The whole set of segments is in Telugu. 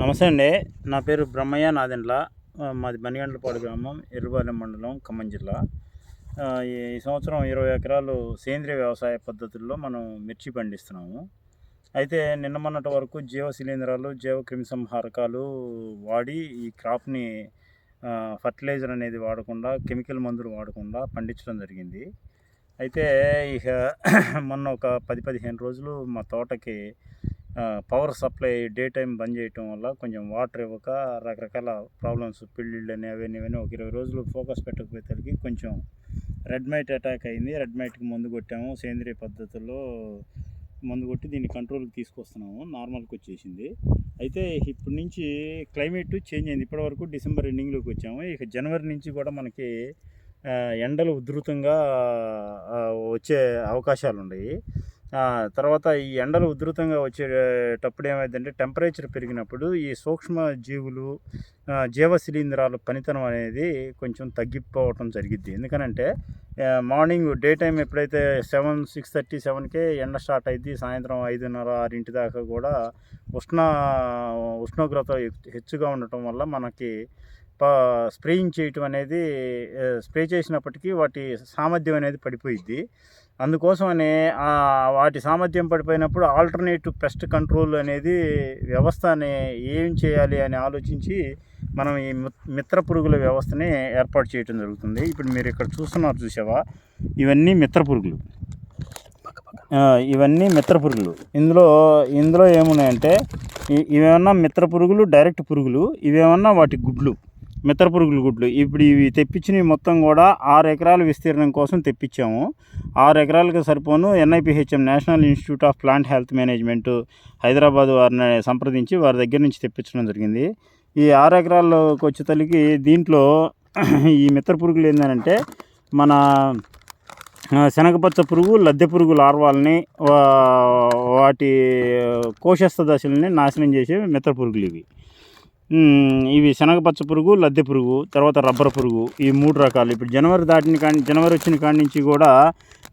నమస్తే అండి. నా పేరు బ్రహ్మయ్య నాదెండ్ల. మాది బనిగండ్లపాడు గ్రామం ఎర్రబాలెం మండలం ఖమ్మం జిల్లా. ఈ ఈ సంవత్సరం ఇరవై ఎకరాలు సేంద్రియ వ్యవసాయ పద్ధతుల్లో మనం మిర్చి పండిస్తున్నాము. అయితే నిన్న మొన్నటి వరకు జీవ శిలీంధ్రాలు జీవ క్రిమిసంహారకాలు వాడి ఈ క్రాప్ని ఫర్టిలైజర్ అనేది వాడకుండా కెమికల్ మందులు వాడకుండా పండించడం జరిగింది. అయితే ఇక మొన్న ఒక పది పదిహేను రోజులు మా తోటకి పవర్ సప్లై డే టైం బంద్ చేయటం వల్ల కొంచెం వాటర్ ఇవ్వక రకరకాల ప్రాబ్లమ్స్ పిల్లిళ్ళు అని అవన్నీ ఇవన్నీ ఒక ఇరవై రోజులు ఫోకస్ పెట్టకపోయేసరికి కొంచెం రెడ్ మైట్ అటాక్ అయింది. రెడ్ మైట్కి మందు కొట్టాము. సేంద్రియ పద్ధతుల్లో మందు కొట్టి దీన్ని కంట్రోల్కి తీసుకొస్తున్నాము. నార్మల్కి వచ్చేసింది. అయితే ఇప్పటి నుంచి క్లైమేట్ చేంజ్ అయింది. ఇప్పటివరకు డిసెంబర్ ఎండింగ్లోకి వచ్చాము. ఇక జనవరి నుంచి కూడా మనకి ఎండలు ఉధృతంగా వచ్చే అవకాశాలు ఉన్నాయి తర్వాత ఈ ఎండలు ఉధృతంగా వచ్చేటప్పుడు ఏమైందంటే టెంపరేచర్ పెరిగినప్పుడు ఈ సూక్ష్మ జీవులు జీవ శిలీంధ్రాల పనితనం అనేది కొంచెం తగ్గిపోవటం జరిగిద్ది. ఎందుకనంటే మార్నింగ్ డే టైం ఎప్పుడైతే సెవెన్ సిక్స్ థర్టీ సెవెన్కే ఎండ స్టార్ట్ అయింది సాయంత్రం ఐదున్నర ఆరింటి దాకా కూడా ఉష్ణ ఉష్ణోగ్రత హెచ్చుగా ఉండటం వల్ల మనకి స్ప్రేయింగ్ చేయటం అనేది స్ప్రే చేసినప్పటికీ వాటి సామర్థ్యం అనేది పడిపోయిద్ది. అందుకోసమని వాటి సామర్థ్యం పడిపోయినప్పుడు ఆల్టర్నేటివ్ పెస్ట్ కంట్రోల్ అనేది వ్యవస్థని ఏం చేయాలి అని ఆలోచించి మనం ఈ మిత్ర పురుగుల వ్యవస్థని ఏర్పాటు చేయటం జరుగుతుంది. ఇప్పుడు మీరు ఇక్కడ చూస్తున్నారు చూసావా? ఇవన్నీ మిత్ర పురుగులు. ఇవన్నీ మిత్ర పురుగులు. ఇందులో ఇందులో ఏమున్నాయంటే ఇవేమన్నా మిత్ర పురుగులు డైరెక్ట్ పురుగులు ఇవేమన్నా వాటి గుడ్లు. మిత్ర పురుగుల గుడ్లు. ఇప్పుడు ఇవి తెప్పించినవి మొత్తం కూడా ఆరు ఎకరాల విస్తీర్ణం కోసం తెప్పించాము. ఆరు ఎకరాలకు సరిపోను NIPHM national institute of plant health management Hyderabad వారిని సంప్రదించి వారి దగ్గర నుంచి తెప్పించడం జరిగింది. ఈ ఆరు ఎకరాల్లోకి వచ్చేతలకి దీంట్లో ఈ మిత్ర పురుగులు ఏంటంటే మన శనగపచ్చ పురుగు లద్దె పురుగు లార్వాలని వాటి కోశస్థ దశల్ని నాశనం చేసే మిత్ర పురుగులు ఇవి. ఇవి శనగపచ్చ పురుగు లద్దె పురుగు తర్వాత రబ్బర్ పురుగు ఈ మూడు రకాలు. ఇప్పుడు జనవరి దాటిన కాడి జనవరి వచ్చిన కాడి నుంచి కూడా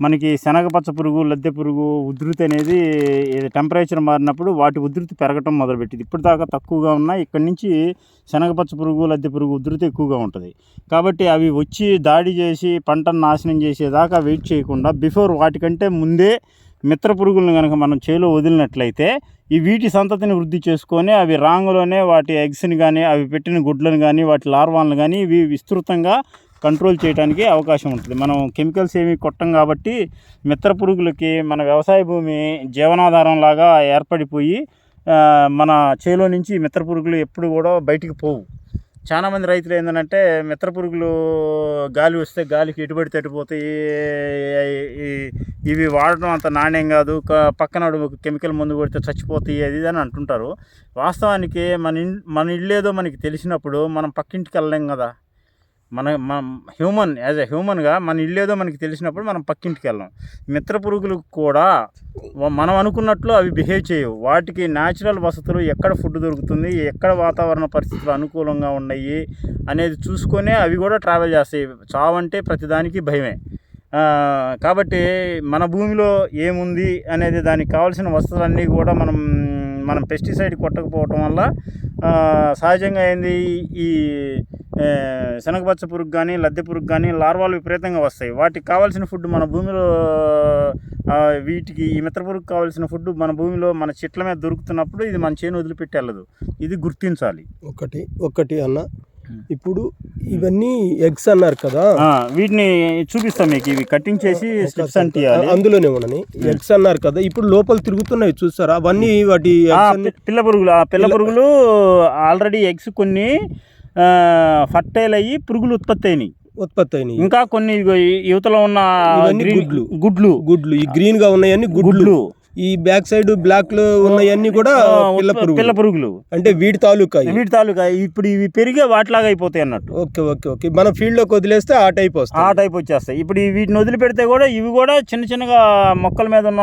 మనకి శనగపచ్చ పురుగు లద్దె పురుగు ఉధృతి అనేది టెంపరేచర్ మారినప్పుడు వాటి ఉధృతి పెరగటం మొదలుపెట్టింది. ఇప్పుడు దాకా తక్కువగా ఉన్నాయి. ఇక్కడి నుంచి శనగపచ్చ పురుగు లద్దె పురుగు ఉధృతి ఎక్కువగా ఉంటుంది. కాబట్టి అవి వచ్చి దాడి చేసి పంటను నాశనం చేసేదాకా వెయిట్ చేయకుండా బిఫోర్ వాటికంటే ముందే మిత్ర పురుగులను కనుక మనం చేలో వదిలినట్లయితే ఈ వీటి సంతతిని వృద్ధి చేసుకొని అవి రాంగులోనే వాటి ఎగ్స్ని కానీ అవి పెట్టిన గుడ్లను కానీ వాటి లార్వాలను కానీ ఇవి విస్తృతంగా కంట్రోల్ చేయడానికి అవకాశం ఉంటుంది. మనం కెమికల్స్ ఏమి కొట్టం కాబట్టి మిత్ర పురుగులకి మన వ్యవసాయ భూమి జీవనాధారం లాగా ఏర్పడిపోయి మన చేలో నుంచి మిత్ర పురుగులు ఎప్పుడు కూడా బయటికి పోవు. చాలామంది రైతులు ఏంటంటే మిత్ర పురుగులు గాలి వస్తే గాలికి ఎటుబడి తట్టిపోతాయి ఇవి వాడటం అంత నాణ్యం కాదు. పక్కన కెమికల్ మందు కొడితే చచ్చిపోతాయి అది ఇది అని అంటుంటారు. వాస్తవానికి మన ఇన్ మన ఇల్లేదో మనకి తెలిసినప్పుడు మనం పక్కింటికి వెళ్ళలేం కదా. మన మన హ్యూమన్ యాజ్ ఎ హ్యూమన్గా మన ఇల్లేదో మనకి తెలిసినప్పుడు మనం పక్కింటికి వెళ్ళాం. మిత్ర పురుగులు కూడా మనం అనుకున్నట్లు అవి బిహేవ్ చేయవు. వాటికి న్యాచురల్ వసతులు ఎక్కడ ఫుడ్ దొరుకుతుంది ఎక్కడ వాతావరణ పరిస్థితులు అనుకూలంగా ఉన్నాయి అనేది చూసుకొనే అవి కూడా ట్రావెల్ చేస్తాయి. చావంటే ప్రతిదానికి భయమే. కాబట్టి మన భూమిలో ఏముంది అనేది దానికి కావాల్సిన వసతులన్నీ కూడా మనం మనం పెస్టిసైడ్ కొట్టకపోవటం వల్ల సహజంగా ఏంది ఈ శనగపచ్చ పురుగు కానీ లద్దె పురుగు కానీ లార్వాలు విపరీతంగా వస్తాయి. వాటికి కావాల్సిన ఫుడ్ మన భూమిలో వీటికి ఈ మిత్ర పురుగు కావాల్సిన ఫుడ్ మన భూమిలో మన చెట్ల మీద దొరుకుతున్నప్పుడు ఇది మన చేను వదిలిపెట్టి వెళ్ళదు ఇది గుర్తించాలి. ఒకటి ఒకటి అన్న. ఇప్పుడు ఇవన్నీ ఎగ్స్ అన్నారు కదా. వీటిని చూపిస్తాం మీకు. ఇవి కటింగ్ చేసి స్ట్రిప్స్ తీయాలి అందులోనే ఉండని ఎగ్స్ అన్నారు కదా. ఇప్పుడు లోపల తిరుగుతున్నాయి చూస్తారా? అవన్నీ వాటి పిల్ల పురుగులు ఆ పిల్ల పురుగులు ఆల్రెడీ ఎగ్స్ కొన్ని ఫర్టైల్ అయ్యి పురుగులు ఉత్పత్తి అయినాయి ఉత్పత్తి అయినాయి ఇంకా కొన్ని యువతలో ఉన్న గుడ్లు. గుడ్లు. గుడ్లు. ఈ గ్రీన్గా ఉన్నాయన్ని గుడ్లు. ఈ బ్యాక్ సైడ్ బ్లాక్లో ఉన్నాయన్ని కూడా ఆ, పిల్ల పురుగులు. అంటే వీటి తాలూకా. వీటి తాలూకా ఇప్పుడు ఇవి పెరిగే వాటిలాగా అయిపోతాయి అన్నట్టు. Okay okay okay. మన ఫీల్డ్లోకి వదిలేస్తే ఆ టైప్ ఆ వస్తాయి టైప్ వచ్చేస్తాయి. ఇప్పుడు వీటిని వదిలిపెడితే కూడా ఇవి కూడా చిన్న చిన్నగా మొక్కల మీద ఉన్న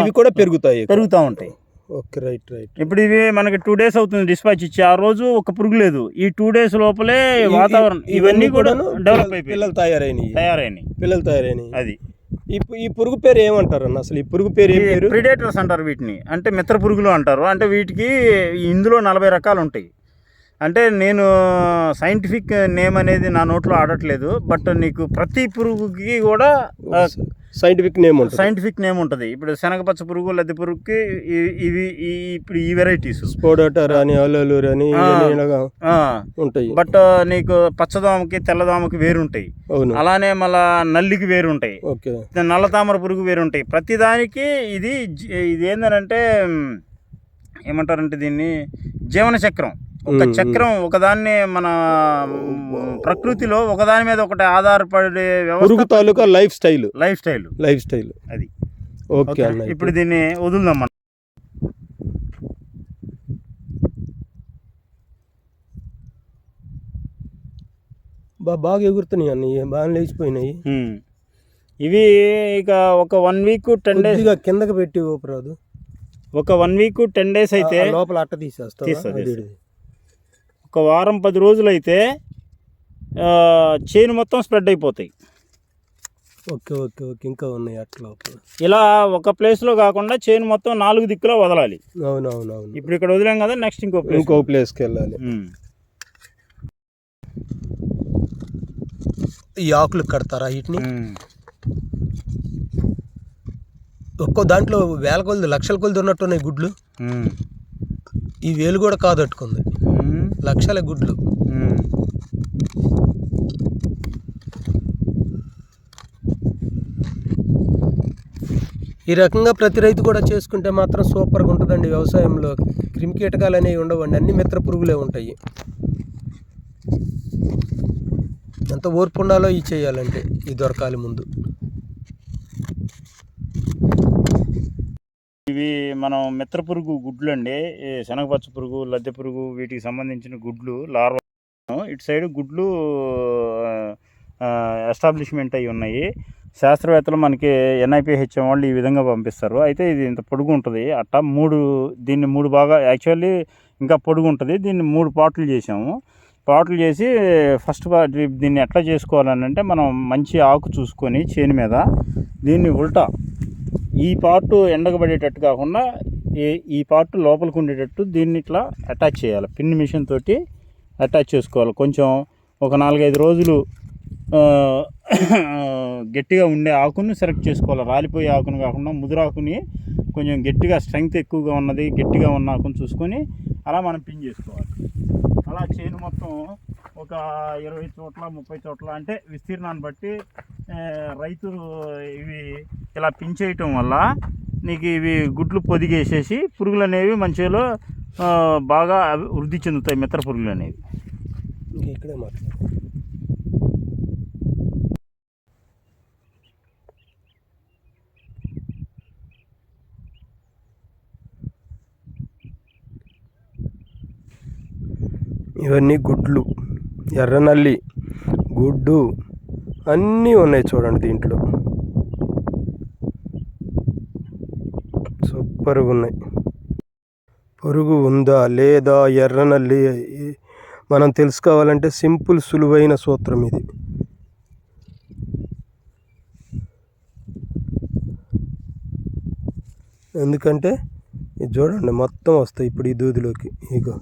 ఇవి కూడా పెరుగుతాయి పెరుగుతూ ఉంటాయి. Okay right right. ఇప్పుడు ఇవి మనకి టూ డేస్ అవుతుంది డిస్పాచ్ ఇచ్చి. ఆ రోజు ఒక పురుగు లేదు. ఈ టూ డేస్ లోపలే వాతావరణం ఇవన్నీ కూడా డెవలప్ అయిపోయి పిల్లలు తయారైనవి తయారైనాయి. పిల్లలు తయారైనవి అది. ఈ పురుగు పేరు ఏమంటారు అన్న అసలు ఈ పురుగు పేరు ఏం పేరు? ప్రిడేటర్స్ అంటారు వీటిని. అంటే మిత్ర పురుగులు అంటారు. అంటే వీటికి ఇందులో నలభై రకాలు ఉంటాయి. అంటే నేను సైంటిఫిక్ నేమ్ అనేది నా నోట్లో ఆడట్లేదు బట్ నీకు ప్రతి పురుగుకి కూడా సైంటిఫిక్ నేమ్ ఉంటుంది. సైంటిఫిక్ నేమ్ ఉంటుంది. ఇప్పుడు శనగపచ్చ పురుగు లద్దె పురుగుకి ఇవి ఇప్పుడు ఈ వెరైటీస్ స్పోడోటర్ అని అల్లూరు అని ఉంటాయి. బట్ నీకు పచ్చదోమకి తెల్లదోమకి వేరుంటాయి. అలానే మళ్ళా నల్లికి వేరుంటాయి. ఓకే. నల్ల తామర పురుగు వేరుంటాయి. ప్రతిదానికి ఇది జీ- ఇది ఏంటంటే ఏమంటారంటే దీన్ని జీవన చక్రం ఒక చక్రం ఒకదాన్ని మన ప్రకృతిలో ఒకదాని మీద ఒకటి ఆధారపడే పురుగు తాలూకా life style. Life style. Life style. అది. ఓకే ఇప్పుడు దీన్ని వదులుదాం మనం. బాగా ఎగురుతున్నాయి అన్న బాగా లేచిపోయినాయి. ఇవి ఇక ఒక వన్ వీక్ టెన్ డేస్ కిందకి పెట్టి ఊపరాదు ఒక వన్ వీక్ టెన్ డేస్ అయితే లోపల అట్ట తీసేస్తా. ఒక వారం పది రోజులు అయితే ఆ, చేను మొత్తం స్ప్రెడ్ అయిపోతాయి. Okay okay okay. ఇంకా ఉన్నాయి అట్లా ఇలా ఒక ప్లేస్లో కాకుండా చేను మొత్తం నాలుగు దిక్కులో వదలాలి. అవును అవును అవును ఇప్పుడు ఇక్కడ వదిలాం కదా నెక్స్ట్ ఇంకో ప్లేస్. ఇంకో ప్లేస్కి వెళ్ళాలి. ఈ ఆకులు కడతారా వీటిని. ఒక్కో దాంట్లో వేల కొలది లక్షల కొలది ఉన్నట్టున్నాయి గుడ్లు. ఈ వేలు కూడా కాదట్టుకుంది. లక్షల గుడ్లు. ఈ రకంగా ప్రతి రైతు కూడా చేసుకుంటే మాత్రం సూపర్గా ఉంటుందండి వ్యవసాయంలో. క్రిమి కీటకాలు అనేవి ఉండవండి అన్ని మిత్ర పురుగులే ఉంటాయి. ఎంత ఓర్పు ఉండాలో ఈ చేయాలంటే ఈ దొరకాలి ముందు. ఇవి మనం మిత్ర పురుగు గుడ్లు అండి. శనగపచ్చ పురుగు లద్దె పురుగు వీటికి సంబంధించిన గుడ్లు లార్వా ఇటు సైడ్ గుడ్లు ఎస్టాబ్లిష్మెంట్ అయి ఉన్నాయి. శాస్త్రవేత్తలు మనకి ఎన్ఐపిహెచ్ఎం వాళ్ళు ఈ విధంగా పంపిస్తారు. అయితే ఇది ఇంత పొడుగు ఉంటుంది. అట్టా మూడు దీన్ని మూడు బాగా యాక్చువల్లీ ఇంకా పొడుగు ఉంటుంది. దీన్ని మూడు పాటలు చేసాము పాటలు చేసి ఫస్ట్ దీన్ని ఎట్లా చేసుకోవాలని అంటే మనం మంచి ఆకు చూసుకొని చేను మీద దీన్ని ఉల్టా ఈ పార్ట్ ఎండకబడేటట్టు కాకుండా ఈ ఈ పార్ట్ లోపలికి ఉండేటట్టు దీన్ని ఇట్లా అటాచ్ చేయాలి. పిన్ మిషన్ తోటి అటాచ్ చేసుకోవాలి. కొంచెం ఒక నాలుగైదు రోజులు గట్టిగా ఉండే ఆకును సెలెక్ట్ చేసుకోవాలి. రాలిపోయే ఆకును కాకుండా ముదురాకుని కొంచెం గట్టిగా స్ట్రెంగ్త్ ఎక్కువగా ఉన్నది గట్టిగా ఉన్న ఆకును చూసుకొని అలా మనం పిన్ చేసుకోవాలి. అలా చేను మొత్తం ఒక ఇరవై చోట్ల ముప్పై చోట్ల అంటే విస్తీర్ణాన్ని బట్టి రైతు ఇవి ఇలా పెంచేయటం వల్ల నీకు ఇవి గుడ్లు పొదిగేసేసి పురుగులు అనేవి మంచిలో బాగా వృద్ధి చెందుతాయి మిత్ర పురుగులు అనేవి. ఇక్కడే ఇవన్నీ గుడ్లు. ఎర్రనల్లి గుడ్డు అన్నీ ఉన్నాయి చూడండి దీంట్లో. సూపర్గా ఉన్నాయి. పొరుగు ఉందా లేదా ఎర్రనల్లి మనం తెలుసుకోవాలంటే సింపుల్ సులువైన సూత్రం ఇది. ఎందుకంటే ఇది చూడండి మొత్తం వస్తాయి ఇప్పుడు ఈ దూదిలోకి. ఇగో.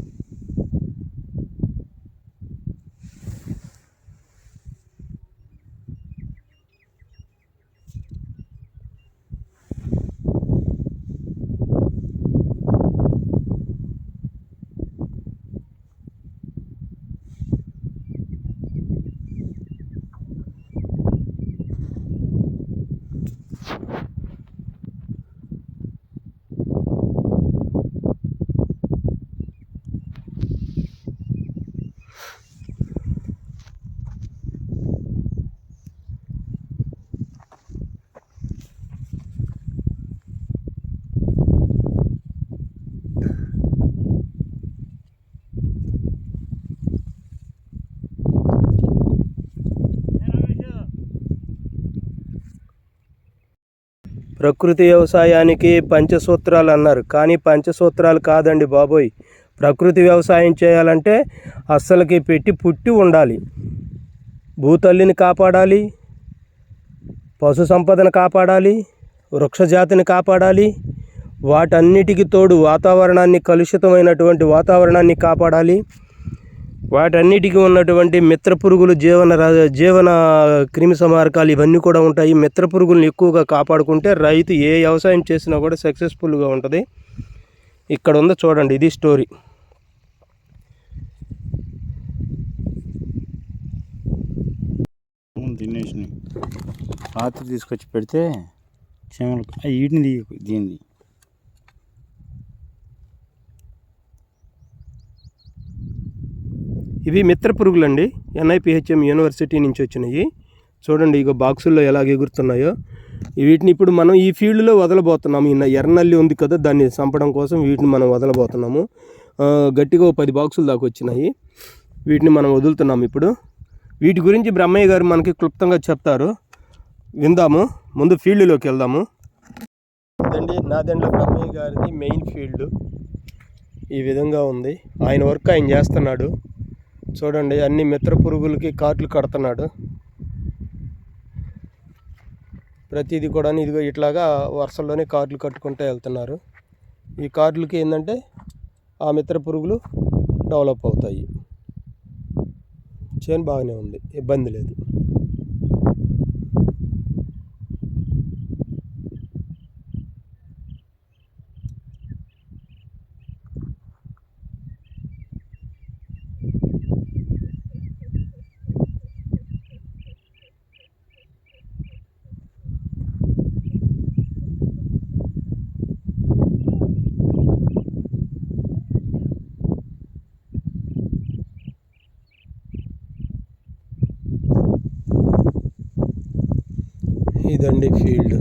ప్రకృతి వ్యవసాయానికి పంచసూత్రాలు అన్నారు. కానీ పంచసూత్రాలు కాదండి బాబోయ్. ప్రకృతి వ్యవసాయం చేయాలంటే అస్సలకి పెట్టి పుట్టి ఉండాలి. భూతల్లిని కాపాడాలి. పశు సంపదను కాపాడాలి. వృక్షజాతిని కాపాడాలి. వాటన్నిటికి తోడు వాతావరణాన్ని కలుషితమైనటువంటి వాతావరణాన్ని కాపాడాలి. వాటన్నిటికీ ఉన్నటువంటి మిత్ర పురుగులు జీవన జీవన క్రిమి సంహారకాలు ఇవన్నీ కూడా ఉంటాయి. మిత్ర పురుగులను ఎక్కువగా కాపాడుకుంటే రైతు ఏ వ్యవసాయం చేసినా కూడా సక్సెస్ఫుల్గా ఉంటుంది. ఇక్కడ ఉందో చూడండి ఇది స్టోరీ. తినేసినాయి రాత్రి తీసుకొచ్చి పెడితే చీమలు వీటిని దీన్ని. ఇవి మిత్ర పురుగులండి. ఎన్ఐపిహెచ్ఎం యూనివర్సిటీ నుంచి వచ్చినాయి. చూడండి ఇక బాక్సుల్లో ఎలా ఎగురుతున్నాయో. వీటిని ఇప్పుడు మనం ఈ ఫీల్డ్లో వదలబోతున్నాము. ఈ ఎర్రనల్లి ఉంది కదా దాన్ని చంపడం కోసం వీటిని మనం వదలబోతున్నాము. గట్టిగా పది బాక్సులు దాకా వచ్చినాయి. వీటిని మనం వదులుతున్నాము ఇప్పుడు. వీటి గురించి బ్రహ్మయ్య గారు మనకి క్లుప్తంగా చెప్తారు. విందాము. ముందు ఫీల్డ్లోకి వెళ్దాము. ఇదండి నాదెండ్ల బ్రహ్మయ్య గారిది మెయిన్ ఫీల్డ్. ఈ విధంగా ఉంది. ఆయన వర్క్ ఆయన చేస్తున్నాడు. చూడండి అన్ని మిత్ర పురుగులకి కాట్లు కడుతున్నాడు. ప్రతిదీ కూడా ఇదిగో ఇట్లాగా వరుసల్లోనే కార్లు కట్టుకుంటూ వెళ్తున్నారు. ఈ కార్లకి ఏంటంటే ఆ మిత్ర పురుగులు డెవలప్ అవుతాయి. చేను బాగానే ఉంది ఇబ్బంది లేదు. ఇదండి ఫీల్డ్